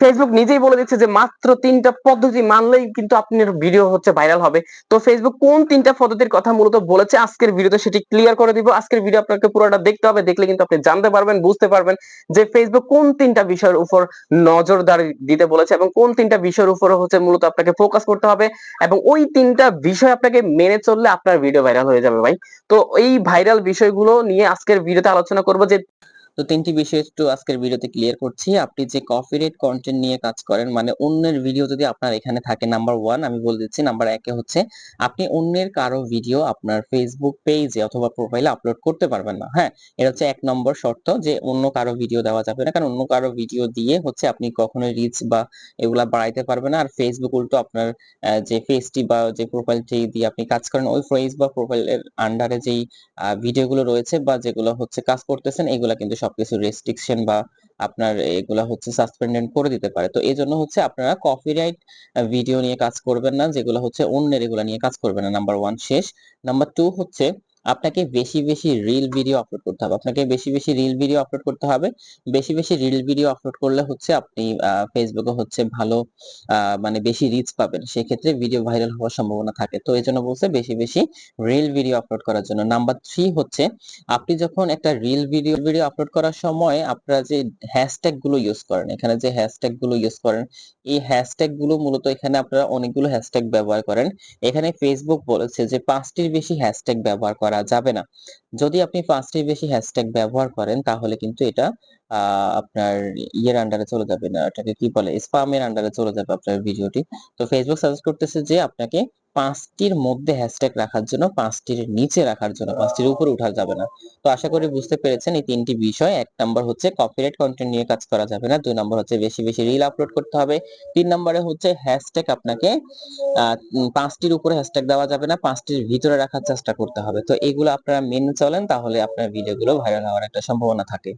Facebook নিজেই বলে দিচ্ছে যে মাত্র তিনটা পদ্ধতি মানলেই কিন্তু আপনার ভিডিও হচ্ছে ভাইরাল হবে। তো ফেসবুক কোন তিনটা পদ্ধতির কথা মূলত বলেছে আজকের ভিডিওতে সেটি ক্লিয়ার করে দিব। আজকের ভিডিও আপনাকে পুরোটা দেখতে হবে, দেখলে কিন্তু আপনি জানতে পারবেন, বুঝতে পারবেন যে ফেসবুক কোন তিনটা বিষয়ের উপর নজরদারি দিতে বলেছে এবং কোন তিনটা বিষয়ের উপর হচ্ছে মূলত আপনাকে ফোকাস করতে হবে এবং ওই তিনটা বিষয় আপনাকে মেনে চললে আপনার ভিডিও ভাইরাল হয়ে যাবে ভাই। তো এই ভাইরাল বিষয়গুলো নিয়ে আজকের ভিডিওতে আলোচনা করব যে তো তিনটি বিষয় একটু আজকের ভিডিওতে ক্লিয়ার করছি। আপনি যে কপিরাইট কন্টেন্ট নিয়ে কাজ করেন মানে অন্যের ভিডিও যদি আপনার এখানে থাকে নাম্বার ওয়ান আমি বলে দিচ্ছি নাম্বার একে হচ্ছে, আপনি অন্যের কারও ভিডিও আপনার ফেসবুক পেজে অথবা প্রোফাইলে আপলোড করতে পারবেন না হ্যাঁ? এটা হচ্ছে এক নম্বর শর্ত যে অন্য কারও ভিডিও দেওয়া যাবে না, কারণ অন্য কারও ভিডিও দিয়ে হচ্ছে আপনি কখনোই রিচ বা এগুলা বাড়াইতে পারবেন না। আর ফেসবুক উল্টো আপনার যে পেজটি বা যে প্রোফাইলটি দিয়ে আপনি কাজ করেন, ওই ফেস বা প্রোফাইলের আন্ডারে যেই ভিডিওগুলো রয়েছে বা যেগুলো হচ্ছে কাজ করতেছেন, এগুলা কিন্তু সবকিছু রেস্ট্রিকশন বা আপনার এগুলা হচ্ছে সাসপেন্ডেড করে দিতে পারে। তো এই জন্য হচ্ছে আপনারা কপিরাইট ভিডিও নিয়ে কাজ করবেন না, যেগুলো হচ্ছে অন্যের এগুলো নিয়ে কাজ করবেন না। নাম্বার ওয়ান শেষ। নাম্বার টু হচ্ছে আপনাকে বেশি বেশি রিল ভিডিও আপলোড করতে হবে। আপনাকে বেশি বেশি রিল ভিডিও আপলোড করতে হবে। বেশি বেশি রিল ভিডিও আপলোড করলে হচ্ছে আপনি ফেসবুকে হচ্ছে ভালো মানে বেশি রিচ পাবেন। সেক্ষেত্রে ভিডিও ভাইরাল হওয়ার সম্ভাবনা থাকে। তো এই জন্য বলছে বেশি বেশি রিল ভিডিও আপলোড করার জন্য। নাম্বার থ্রি হচ্ছে, আপনি যখন একটা রিল ভিডিও ভিডিও আপলোড করার সময় আপনারা যে হ্যাশট্যাগগুলো ইউজ করেন, এখানে যে হ্যাশট্যাগগুলো ইউজ করেন, এই হ্যাশট্যাগগুলো মূলত এখানে আপনারা অনেকগুলো হ্যাশট্যাগ ব্যবহার করেন। এখানে ফেসবুক বলেছে যে পাঁচটির বেশি হ্যাশট্যাগ ব্যবহার করা যাবে না। যদি আপনি পাঁচটির বেশি হ্যাশট্যাগ ব্যবহার করেন, তাহলে কিন্তু এটা আপনার ইয়ের আন্ডারে চলে যাবে না। এটাকে কি বলে? স্পামের আন্ডারে চলে যাবে আপনার ভিডিওটি তো ফেসবুক সাজেস্ট করতেছে যে আপনাকে পাঁচটির মধ্যে হ্যাশট্যাগ রাখার জন্য, পাঁচটির নিচে রাখার জন্য, পাঁচটির উপরে উঠা যাবে না। তো আশা করি বুঝতে পেরেছেন এই তিনটি বিষয়। এক নম্বর হচ্ছে কপিরাইট কন্টেন্ট নিয়ে কাজ করা যাবে না। দুই নম্বর হচ্ছে বেশি বেশি রিল আপলোড করতে হবে। তিন নম্বরে হচ্ছে হ্যাশট্যাগ আপনাকে পাঁচটির উপরে হ্যাশট্যাগ দেওয়া যাবে না, পাঁচটির ভিতরে রাখার চেষ্টা করতে হবে। তো এগুলো আপনারা মেনে চলেন, তাহলে আপনার ভিডিওগুলো ভাইরাল হওয়ার একটা সম্ভাবনা থাকে।